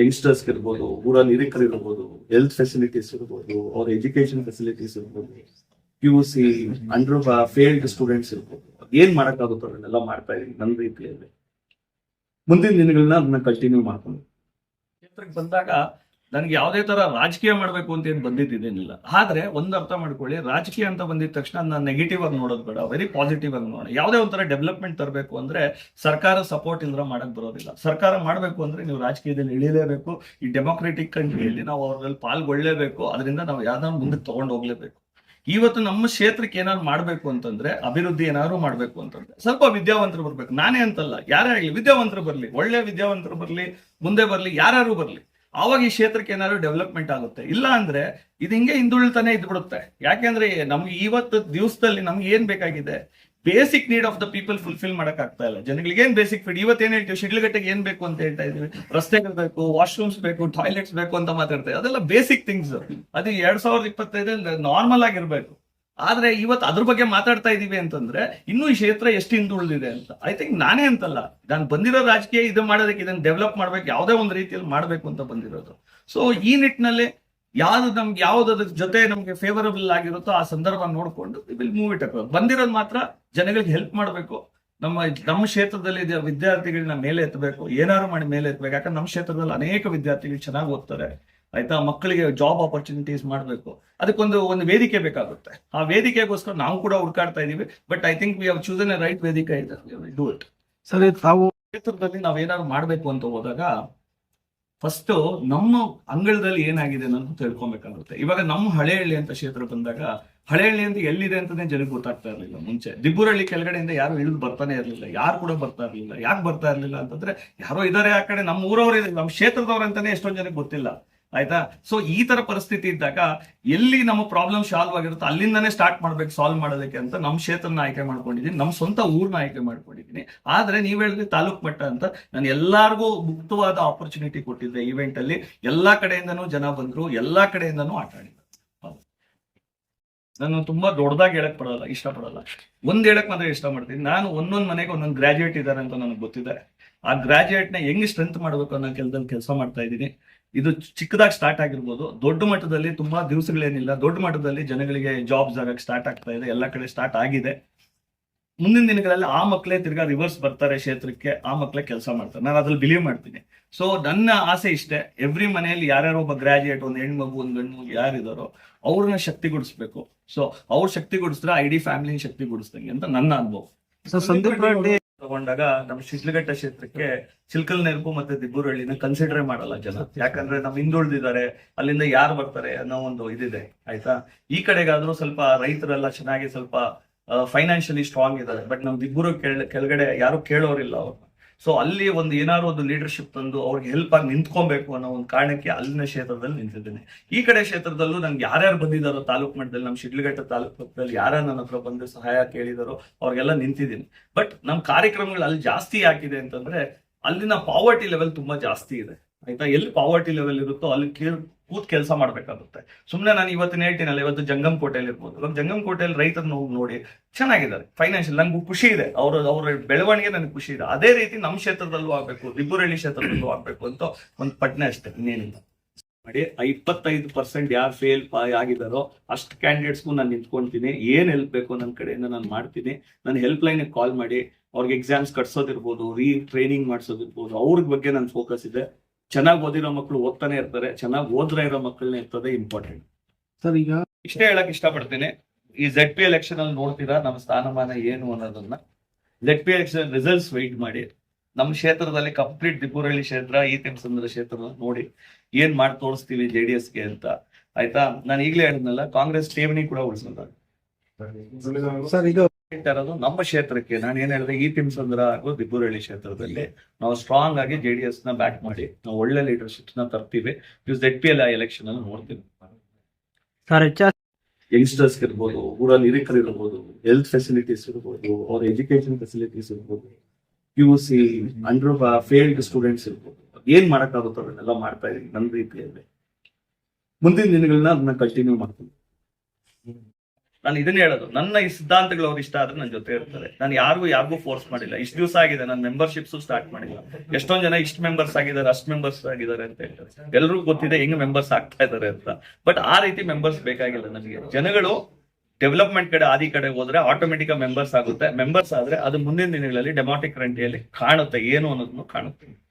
Youngsters ಇರ್ಬೋದು ಊರ ನಿರೀಕ್ಷರ್ ಇರ್ಬೋದು ಹೆಲ್ತ್ ಫೆಸಿಲಿಟೀಸ್ ಇರ್ಬೋದು, ಅವ್ರ ಎಜುಕೇಶನ್ ಫೆಸಿಲಿಟೀಸ್ ಇರ್ಬೋದು P U C under failed students ಇರ್ಬೋದು. ಏನ್ ಮಾಡಕ್ಕಾಗುತ್ತೆ ಅದನ್ನೆಲ್ಲ ಮಾಡ್ತಾ ಇದೀನಿ ನನ್ನ ರೀತಿಯಲ್ಲಿ. ಮುಂದಿನ ದಿನಗಳನ್ನ ಅದನ್ನ ಕಂಟಿನ್ಯೂ ಮಾಡ್ಕೊಂಡು. ಬಂದಾಗ ನನಗೆ ಯಾವುದೇ ತರ ರಾಜಕೀಯ ಮಾಡಬೇಕು ಅಂತ ಏನು ಬಂದಿದ್ದೇನಿಲ್ಲ ಆದ್ರೆ ಒಂದು ಅರ್ಥ ಮಾಡ್ಕೊಳ್ಳಿ, ರಾಜಕೀಯ ಅಂತ ಬಂದಿದ ತಕ್ಷಣ ನಾನು ನೆಗೆಟಿವ್ ಆಗಿ ನೋಡೋದು ಬೇಡ ವೆರಿ ಪಾಸಿಟಿವ್ ಆಗಿ ನೋಡೋಣ ಯಾವುದೇ ಒಂಥರ ಡೆವಲಪ್ಮೆಂಟ್ ತರಬೇಕು ಅಂದ್ರೆ ಸರ್ಕಾರ ಸಪೋರ್ಟ್ ಇಂದ್ರ ಮಾಡಕ್ ಬರೋದಿಲ್ಲ. ಸರ್ಕಾರ ಮಾಡಬೇಕು ಅಂದ್ರೆ ನೀವು ರಾಜಕೀಯದಲ್ಲಿ ಇಳಿಲೇಬೇಕು. ಈ ಡೆಮೋಕ್ರೆಟಿಕ್ ಕಂಟ್ರಿಯಲ್ಲಿ ನಾವು ಅವ್ರಲ್ಲಿ ಪಾಲ್ಗೊಳ್ಳಲೇಬೇಕು ಅದರಿಂದ ನಾವು ಯಾವ್ದಾದ್ರು ಮುಂದಕ್ಕೆ ತಗೊಂಡು ಹೋಗ್ಲೇಬೇಕು. ಇವತ್ತು ನಮ್ಮ ಕ್ಷೇತ್ರಕ್ಕೆ ಏನಾದ್ರು ಮಾಡ್ಬೇಕು ಅಂತಂದ್ರೆ, ಅಭಿವೃದ್ಧಿ ಏನಾದ್ರು ಮಾಡ್ಬೇಕು ಅಂತಂದ್ರೆ, ಸ್ವಲ್ಪ ವಿದ್ಯಾವಂತರು ಬರ್ಬೇಕು. ನಾನೇ ಅಂತಲ್ಲ, ಯಾರೇ ಆಗ್ಲಿ, ವಿದ್ಯಾವಂತರು ಬರ್ಲಿ, ಒಳ್ಳೆ ವಿದ್ಯಾವಂತರು ಬರ್ಲಿ, ಮುಂದೆ ಬರ್ಲಿ ಯಾರು ಬರ್ಲಿ. ಆವಾಗ ಈ ಕ್ಷೇತ್ರಕ್ಕೆ ಏನಾದ್ರು ಡೆವಲಪ್ಮೆಂಟ್ ಆಗುತ್ತೆ? ಇಲ್ಲ ಅಂದ್ರೆ ಇದು ಹಿಂಗೆ ಹಿಂದುಳಿತಾನೆ ಇದ್ಬಿಡುತ್ತೆ. ಯಾಕೆಂದ್ರೆ ನಮ್ಗೆ ಇವತ್ತು ದಿವಸದಲ್ಲಿ ನಮ್ಗೆ ಏನ್ ಬೇಕಾಗಿದೆ? Basic need of the people fulfil ಮಾಡಕ್ ಆಗ್ತಾ ಇಲ್ಲ. ಜನಗಳಿಗೆ ಏನ್ ಬೇಸಿಕ್ ಫೀಡ್ ಇವತ್ತು ಏನ್ ಹೇಳ್ತೀವಿ? ಶಿಡ್ಲಘಟ್ಟೆಗೆ ಏನ್ ಬೇಕು ಅಂತ ಹೇಳ್ತಾ ಇದೀವಿ ರಸ್ತೆಗಳು ಬೇಕು ವಾಶ್ರೂಮ್ಸ್ ಬೇಕು ಟಾಯ್ಲೆಟ್ಸ್ ಬೇಕು ಅಂತ ಮಾತಾಡ್ತಾ ಇದ್ದೀವಿ. ಅದೆಲ್ಲ ಬೇಸಿಕ್ ಥಿಂಗ್ಸ್ ಅದು ಎರಡ್ ಸಾವಿರದ ಇಪ್ಪತ್ತೈದಲ್ಲಿ ನಾರ್ಮಲ್ ಆಗಿರ್ಬೇಕು. ಆದ್ರೆ ಇವತ್ತು ಅದ್ರ ಬಗ್ಗೆ ಮಾತಾಡ್ತಾ ಇದೀವಿ ಅಂತಂದ್ರೆ ಇನ್ನೂ ಈ ಕ್ಷೇತ್ರ ಎಷ್ಟು ಹಿಂದುಳಿದಿದೆ ಅಂತ. ಐ ಥಿಂಕ್ ನಾನೇ ಅಂತಲ್ಲ. ನಾನು ಬಂದಿರೋ ರಾಜಕೀಯ ಇದು ಮಾಡೋದಕ್ಕೆ ಇದನ್ನ ಡೆವಲಪ್ ಮಾಡ್ಬೇಕು, ಯಾವುದೇ ಒಂದು ರೀತಿಯಲ್ಲಿ ಮಾಡ್ಬೇಕು ಅಂತ ಬಂದಿರೋದು. ಸೊ ಈ ನಿಟ್ಟಿನಲ್ಲಿ ಯಾವ್ದು ನಮ್ಗೆ ಯಾವ್ದು ಅದ್ರ ಜೊತೆ ನಮ್ಗೆ ಫೇವರಬಲ್ ಆಗಿರುತ್ತೋ ಆ ಸಂದರ್ಭ ನೋಡ್ಕೊಂಡು ವಿಲ್ ಮೂವ್ ಇಟ್ ಅಕ್ರಾಸ್ ಬಂದಿರೋದು ಮಾತ್ರ ಜನಗಳಿಗೆ ಹೆಲ್ಪ್ ಮಾಡಬೇಕು. ನಮ್ಮ ನಮ್ಮ ಕ್ಷೇತ್ರದಲ್ಲಿ ವಿದ್ಯಾರ್ಥಿಗಳನ್ನ ಮೇಲೆ ಎತ್ತಬೇಕು, ಏನಾದ್ರು ಮಾಡಿ ಮೇಲೆ ಎತ್ತಬೇಕು ಯಾಕಂದ್ರೆ ನಮ್ಮ ಕ್ಷೇತ್ರದಲ್ಲಿ ಅನೇಕ ವಿದ್ಯಾರ್ಥಿಗಳು ಚೆನ್ನಾಗಿ ಓದ್ತಾರೆ. ಆಯ್ತಾ? ಮಕ್ಕಳಿಗೆ ಜಾಬ್ ಆಪರ್ಚುನಿಟೀಸ್ ಮಾಡಬೇಕು. ಅದಕ್ಕೊಂದು ಒಂದು ವೇದಿಕೆ ಬೇಕಾಗುತ್ತೆ. ಆ ವೇದಿಕೆಗೋಸ್ಕರ ನಾವು ಕೂಡ ಹುಡುಕಾಡ್ತಾ ಇದೀವಿ. But I think we have chosen a right ವೇದಿಕೆ ಇದೆ. ಡೂ ಇಟ್ ಸರ್ ತಾವು ಕ್ಷೇತ್ರದಲ್ಲಿ ನಾವೇನಾದ್ರು ಮಾಡಬೇಕು ಅಂತ ಹೋದಾಗ ಫಸ್ಟ್ ನಮ್ಮ ಅಂಗಳದಲ್ಲಿ ಏನಾಗಿದೆ ಅನ್ನೋದು ತಿಳ್ಕೊಬೇಕಾಗುತ್ತೆ. ಇವಾಗ ನಮ್ಮ ಹಳೆಹಳ್ಳಿ ಅಂತ ಕ್ಷೇತ್ರ ಬಂದಾಗ ಹಳೆಹಳ್ಳಿ ಅಂತ ಎಲ್ಲಿದೆ ಅಂತಾನೆ ಜನಕ್ಕೆ ಗೊತ್ತಾಗ್ತಾ ಇರಲಿಲ್ಲ ಮುಂಚೆ. ದಿಬ್ಬೂರಳ್ಳಿ ಕೆಳಗಡೆಯಿಂದ ಯಾರು ಇಳಿದು ಬರ್ತಾನೆ ಇರಲಿಲ್ಲ. ಯಾರು ಕೂಡ ಬರ್ತಾ ಇರಲಿಲ್ಲ. ಯಾಕೆ ಬರ್ತಾ ಇರಲಿಲ್ಲ ಅಂತಂದ್ರೆ ಯಾರೋ ಇದಾರೆ ಆ ಕಡೆ ನಮ್ಮ ಊರವರೇ ನಮ್ಮ ಕ್ಷೇತ್ರದವ್ರು ಅಂತಾನೆ ಎಷ್ಟೊಂದು ಜನಕ್ಕೆ ಗೊತ್ತಿಲ್ಲ. ಆಯ್ತಾ? ಸೊ ಈ ತರ ಪರಿಸ್ಥಿತಿ ಇದ್ದಾಗ ಎಲ್ಲಿ ನಮ್ಮ ಪ್ರಾಬ್ಲಮ್ ಸಾಲ್ವ್ ಆಗಿರುತ್ತೆ ಅಲ್ಲಿಂದಾನೇ ಸ್ಟಾರ್ಟ್ ಮಾಡ್ಬೇಕು ಸಾಲ್ವ್ ಮಾಡೋದಕ್ಕೆ ಅಂತ ನಮ್ಮ ಕ್ಷೇತ್ರನ ಆಯ್ಕೆ ಮಾಡ್ಕೊಂಡಿದ್ದೀನಿ ನಮ್ಮ ಸ್ವಂತ ಊರ್ನ ಆಯ್ಕೆ ಮಾಡ್ಕೊಂಡಿದ್ದೀನಿ. ಆದ್ರೆ ನೀವ್ ಹೇಳಿದ್ರೆ ತಾಲೂಕ್ ಮಟ್ಟ ಅಂತ ನಾನು ಎಲ್ಲಾರ್ಗೂ ಮುಕ್ತವಾದ ಆಪರ್ಚುನಿಟಿ ಕೊಟ್ಟಿದ್ದೆ ಈವೆಂಟ್ ಅಲ್ಲಿ. ಎಲ್ಲಾ ಕಡೆಯಿಂದನೂ ಜನ ಬಂದ್ರು, ಎಲ್ಲಾ ಕಡೆಯಿಂದನೂ ಆಟ ನಾನು ತುಂಬಾ ದೊಡ್ಡದಾಗಿ ಹೇಳಕ್ ಪಡಲ್ಲ ಇಷ್ಟಪಡಲ್ಲ. ಒಂದ್ ಹೇಳಕ್ ಮಾತ್ರ ಇಷ್ಟ ಮಾಡ್ತೀನಿ. ನಾನು ಒಂದೊಂದ್ ಮನೆಗೆ ಒಂದೊಂದು ಗ್ರಾಜುಯೇಟ್ ಇದ್ದಾರೆ ಅಂತ ನನಗೆ ಗೊತ್ತಿದೆ. ಆ ಗ್ರಾಜುಯೇಟ್ನ ಹೆಂಗ್ ಸ್ಟ್ರೆಂತ್ ಮಾಡ್ಬೇಕು ಅನ್ನೋ ಕೆಲಸದಲ್ಲಿ ಕೆಲಸ ಮಾಡ್ತಾ ಇದ್ದೀನಿ. ಇದು ಚಿಕ್ಕದಾಗಿ ಸ್ಟಾರ್ಟ್ ಆಗಿರ್ಬೋದು. ದೊಡ್ಡ ಮಟ್ಟದಲ್ಲಿ ತುಂಬಾ ದಿವಸಗಳೇನಿಲ್ಲ. ದೊಡ್ಡ ಮಟ್ಟದಲ್ಲಿ ಜನಗಳಿಗೆ ಜಾಬ್ಸ್ ಆಗಕ್ಕೆ ಸ್ಟಾರ್ಟ್ ಆಗ್ತಾ ಇದೆ. ಎಲ್ಲ ಕಡೆ ಸ್ಟಾರ್ಟ್ ಆಗಿದೆ. ಮುಂದಿನ ದಿನಗಳಲ್ಲಿ ಆ ಮಕ್ಕಳೇ ತಿರ್ಗಾ ರಿವರ್ಸ್ ಬರ್ತಾರೆ ಕ್ಷೇತ್ರಕ್ಕೆ. ಆ ಮಕ್ಕಳೇ ಕೆಲಸ ಮಾಡ್ತಾರೆ. ನಾನು ಅದ್ರಲ್ಲಿ ಬಿಲೀವ್ ಮಾಡ್ತೀನಿ. ಸೊ ನನ್ನ ಆಸೆ ಇಷ್ಟೇ ಎವ್ರಿ ಮನೆಯಲ್ಲಿ ಯಾರ್ಯಾರೋ ಒಬ್ಬ ಗ್ರಾಜುಯೇಟ್ ಒಂದು ಹೆಣ್ಮಗು ಒಂದು ಗಂಡು ಮಗು ಯಾರಿದಾರೋ ಅವ್ರನ್ನ ಶಕ್ತಿಗೊಳಿಸ್ಬೇಕು ಸೊ ಅವ್ರ ಐಡಿ ಇಡೀ ಶಕ್ತಿ ಶಕ್ತಿಗೊಳಿಸ್ದಂಗೆ ಅಂತ ನನ್ನ ಅನುಭವ. ಸರ್ ಸಂದೀಪ್ ರೆಡ್ಡಿ ತಗೊಂಡಾಗ ನಮ್ಮ ಶಿಡ್ಲಘಟ್ಟ ಕ್ಷೇತ್ರಕ್ಕೆ ಚಿಲ್ಕಲ್ ನೆರಪು ಮತ್ತೆ ದಿಬ್ಬೂರಳ್ಳಿನ ಕನ್ಸಿಡರ್ ಮಾಡಲ್ಲ ಜನ. ಯಾಕಂದ್ರೆ ನಮ್ ಹಿಂದುಳಿದಿದ್ದಾರೆ, ಅಲ್ಲಿಂದ ಯಾರು ಬರ್ತಾರೆ ಅನ್ನೋ ಒಂದು ಇದಿದೆ, ಆಯ್ತಾ? ಈ ಕಡೆಗಾದ್ರೂ ಸ್ವಲ್ಪ ರೈತರೆಲ್ಲ ಚೆನ್ನಾಗಿ ಸ್ವಲ್ಪ ಫೈನಾನ್ಷಿಯಲಿ ಸ್ಟ್ರಾಂಗ್ ಇದ್ದಾರೆ. ಬಟ್ ನಮ್ ದಿಬ್ಬೂರು ಕೆಳ, ಕೆಳಗಡೆ ಯಾರು ಕೇಳೋರಿಲ್ಲ ಅವ್ರನ್ನ ಸೊ ಅಲ್ಲಿ ಒಂದು ಏನಾದ್ರು ಒಂದು ಲೀಡರ್ಶಿಪ್ ತಂದು ಅವ್ರಿಗೆ ಹೆಲ್ಪ್ ಆಗಿ ನಿಂತ್ಕೊಬೇಕು ಅನ್ನೋ ಒಂದು ಕಾರಣಕ್ಕೆ ಅಲ್ಲಿನ ಕ್ಷೇತ್ರದಲ್ಲಿ ನಿಂತಿದ್ದೇನೆ. ಈ ಕಡೆ ಕ್ಷೇತ್ರದಲ್ಲೂ ನಂಗೆ ಯಾರ್ಯಾರು ಬಂದಿದ್ದಾರೋ ತಾಲೂಕು ಮಟ್ಟದಲ್ಲಿ, ನಮ್ಮ ಶಿಡ್ಲಘಟ್ಟ ತಾಲೂಕು ಮಟ್ಟದಲ್ಲಿ ಯಾರ್ಯಾರು ನನ್ನ ಹತ್ರ ಬಂದು ಸಹಾಯ ಕೇಳಿದಾರೋ ಅವ್ರಿಗೆಲ್ಲ ನಿಂತಿದ್ದೀನಿ. ಬಟ್ ನಮ್ಮ ಕಾರ್ಯಕ್ರಮಗಳು ಅಲ್ಲಿ ಜಾಸ್ತಿ ಯಾಕಿದೆ ಅಂತಂದ್ರೆ ಅಲ್ಲಿನ ಪಾವರ್ಟಿ ಲೆವೆಲ್ ತುಂಬಾ ಜಾಸ್ತಿ ಇದೆ. ಆಯ್ತಾ? ಎಲ್ಲಿ ಪಾವರ್ಟಿ ಲೆವೆಲ್ ಇರುತ್ತೋ ಅಲ್ಲಿ ಕೂತ್ ಕೆಲಸ ಮಾಡ್ಬೇಕಾಗುತ್ತೆ. ಸುಮ್ನೆ ನಾನು ಇವತ್ತಿನ ಹೇಳ್ತೀನಲ್ಲ, ಇವತ್ತು ಜಂಗಮ್ ಕೋಟೆಯಲ್ಲಿ ಇರ್ಬೋದು. ಇವಾಗ ಜಂಗಮ್ ಕೋಟೆಯಲ್ಲಿ ರೈತರನ್ನ ಹೋಗಿ ನೋಡಿ ಚೆನ್ನಾಗಿದ್ದಾರೆ. ಫೈನಾನ್ಷಿಯಲ್ ನಂಗೆ ಖುಷಿ ಇದೆ. ಅವ್ರ ಅವ್ರ ಬೆಳವಣಿಗೆ ನನಗೆ ಖುಷಿ ಇದೆ. ಅದೇ ರೀತಿ ನಮ್ಮ ಕ್ಷೇತ್ರದಲ್ಲೂ ಆಗ್ಬೇಕು ಇಬ್ಬರಳ್ಳಿ ಕ್ಷೇತ್ರದಲ್ಲೂ ಆಗ್ಬೇಕು ಅಂತ ಒಂದು ಪಟ್ನೆ ಅಷ್ಟೇ, ಇನ್ನೇನಿಲ್ಲ. ಮಾಡಿ ಇಪ್ಪತ್ತೈದು ಪರ್ಸೆಂಟ್ ಯಾರು ಫೇಲ್ ಆಗಿದಾರೋ ಅಷ್ಟು ಕ್ಯಾಂಡಿಡೇಟ್ಸ್ಗೂ ನಾನು ನಿಂತ್ಕೊಂತೀನಿ. ಏನು ಹೆಲ್ಪ್ ಬೇಕು ನನ್ನ ಕಡೆಯಿಂದ ನಾನು ಮಾಡ್ತೀನಿ. ನನ್ನ ಹೆಲ್ಪ್ ಲೈನ್ ಕಾಲ್ ಮಾಡಿ, ಅವ್ರಿಗೆ ಎಕ್ಸಾಮ್ಸ್ ಕಟ್ಸೋದಿರ್ಬೋದು ರೀ ಟ್ರೈನಿಂಗ್ ಮಾಡಿಸೋದಿರ್ಬೋದು, ಅವ್ರ ಬಗ್ಗೆ ನನ್ನ ಫೋಕಸ್ ಇದೆ. ಚೆನ್ನಾಗಿ ಓದಿರೋ ಮಕ್ಕಳು ಓದ್ತಾನೆ ಇರ್ತಾರೆ ಚೆನ್ನಾಗಿ ಓದ್ರ ಇರೋ ಮಕ್ಕಳನ್ನ ಇರ್ತದೆ ಇಂಪಾರ್ಟೆಂಟ್ ಸರ್ ಈಗ ಇಷ್ಟೇ ಹೇಳಕ್ ಇಷ್ಟಪಡ್ತೇನೆ. ಈ ಜೆಡ್ ಪಿ ಎಲೆಕ್ಷನ್ ಅಲ್ಲಿ ನೋಡ್ತೀರಾ ನಮ್ಮ ಸ್ಥಾನಮಾನ ಏನು ಅನ್ನೋದನ್ನ? Z P election results wait ಮಾಡಿ. ನಮ್ಮ ಕ್ಷೇತ್ರದಲ್ಲಿ ಕಂಪ್ಲೀಟ್ ದಿಬ್ಬುರಳ್ಳಿ ಕ್ಷೇತ್ರ ಈ ತಿಮ್ಸಂದ್ರ ಕ್ಷೇತ್ರ ನೋಡಿ ಏನ್ ಮಾಡಿ ತೋರಿಸ್ತೀವಿ ಜೆ ಡಿ ಎಸ್ಗೆ ಅಂತ. ಆಯ್ತಾ? ನಾನು ಈಗಲೇ ಹೇಳಿದ್ನಲ್ಲ ಕಾಂಗ್ರೆಸ್ ಠೇವಣಿ ಕೂಡ ಉಳಿಸಲ್ಲ ಸರ್ ಈಗ ಇರೋದು ನಮ್ಮ ಕ್ಷೇತ್ರಕ್ಕೆ ನಾನು ಏನ್ ಹೇಳಿದೆ ಈ ತಿಮ್ಸಂದ್ರ ಹಾಗೂ ದಿಬ್ಬುರಳ್ಳಿ ಕ್ಷೇತ್ರದಲ್ಲಿ. ನಾವು ಸ್ಟ್ರಾಂಗ್ ಆಗಿ ಜೆ ಡಿ ಎಸ್ನ ಬ್ಯಾಕ್ ಮಾಡಿ ನಾವು ಒಳ್ಳೆ ಲೀಡರ್ಶಿಪ್ನ ತರ್ತೀವಿ. ಇವ್ ಜೆಡ್ ಪಿ ಎಲ್ ಎಲೆಕ್ಷನ್ ಅಲ್ಲಿ ನೋಡ್ತೀವಿ. ಯಂಗ್ಸ್ಟರ್ಸ್ ಇರ್ಬೋದು ಊರಲ್ಲಿ ನಿರೀಕರು ಇರ್ಬೋದು ಹೆಲ್ತ್ ಫೆಸಿಲಿಟೀಸ್ ಇರ್ಬೋದು ಅವ್ರ ಎಜುಕೇಶನ್ ಫೆಸಿಲಿಟೀಸ್ ಇರ್ಬೋದು P U C under failed students ಇರ್ಬೋದು. ಏನ್ ಮಾಡಕ್ಕಾಗುತ್ತೋ ಅದನ್ನೆಲ್ಲ ಮಾಡ್ತಾ ಇದೀನಿ ನನ್ನ ರೀತಿಯಲ್ಲಿ. ಮುಂದಿನ ದಿನಗಳನ್ನ ಅದನ್ನ ಕಂಟಿನ್ಯೂ ಮಾಡ್ತೀನಿ. ನಾನು ಇದನ್ನ ಹೇಳೋದು. ನನ್ನ ಈ ಸಿದ್ಧಾಂತಗಳು ಅವ್ರು ಇಷ್ಟ ಆದ್ರೆ ನನ್ನ ಜೊತೆ ಇರ್ತಾರೆ. ನಾನು ಯಾರಿಗೂ ಯಾರಿಗೂ ಫೋರ್ಸ್ ಮಾಡಿಲ್ಲ. ಇಷ್ಟು ದಿವಸ ಆಗಿದೆ, ನಾನು ಮೆಂಬರ್ಶಿಪ್ಸ್ ಸ್ಟಾರ್ಟ್ ಮಾಡಿಲ್ಲ. ಎಷ್ಟೊಂದ್ ಜನ ಇಷ್ಟು ಮೆಂಬರ್ಸ್ ಆಗಿದ್ದಾರೆ, ಅಷ್ಟು ಮೆಂಬರ್ಸ್ ಆಗಿದ್ದಾರೆ ಅಂತ ಹೇಳ್ತಾರೆ. ಎಲ್ರಿಗೂ ಗೊತ್ತಿದೆ ಹೆಂಗ್ ಮೆಂಬರ್ಸ್ ಆಗ್ತಾ ಇದ್ದಾರೆ ಅಂತ. ಬಟ್ ಆ ರೀತಿ ಮೆಂಬರ್ಸ್ ಬೇಕಾಗಿಲ್ಲ ನನಗೆ. ಜನಗಳು ಡೆವಲಪ್ಮೆಂಟ್ ಕಡೆ, ಆದಿ ಕಡೆ ಹೋದ್ರೆ ಆಟೋಮೆಟಿಕ್ ಮೆಂಬರ್ಸ್ ಆಗುತ್ತೆ. ಮೆಂಬರ್ಸ್ ಆದ್ರೆ ಅದು ಮುಂದಿನ ದಿನಗಳಲ್ಲಿ ಡೆಮಾಟಿಕ್ ರಂಟಿಯಲ್ಲಿ ಕಾಣುತ್ತೆ. ಏನು ಅನ್ನೋದನ್ನು ಕಾಣುತ್ತೆ.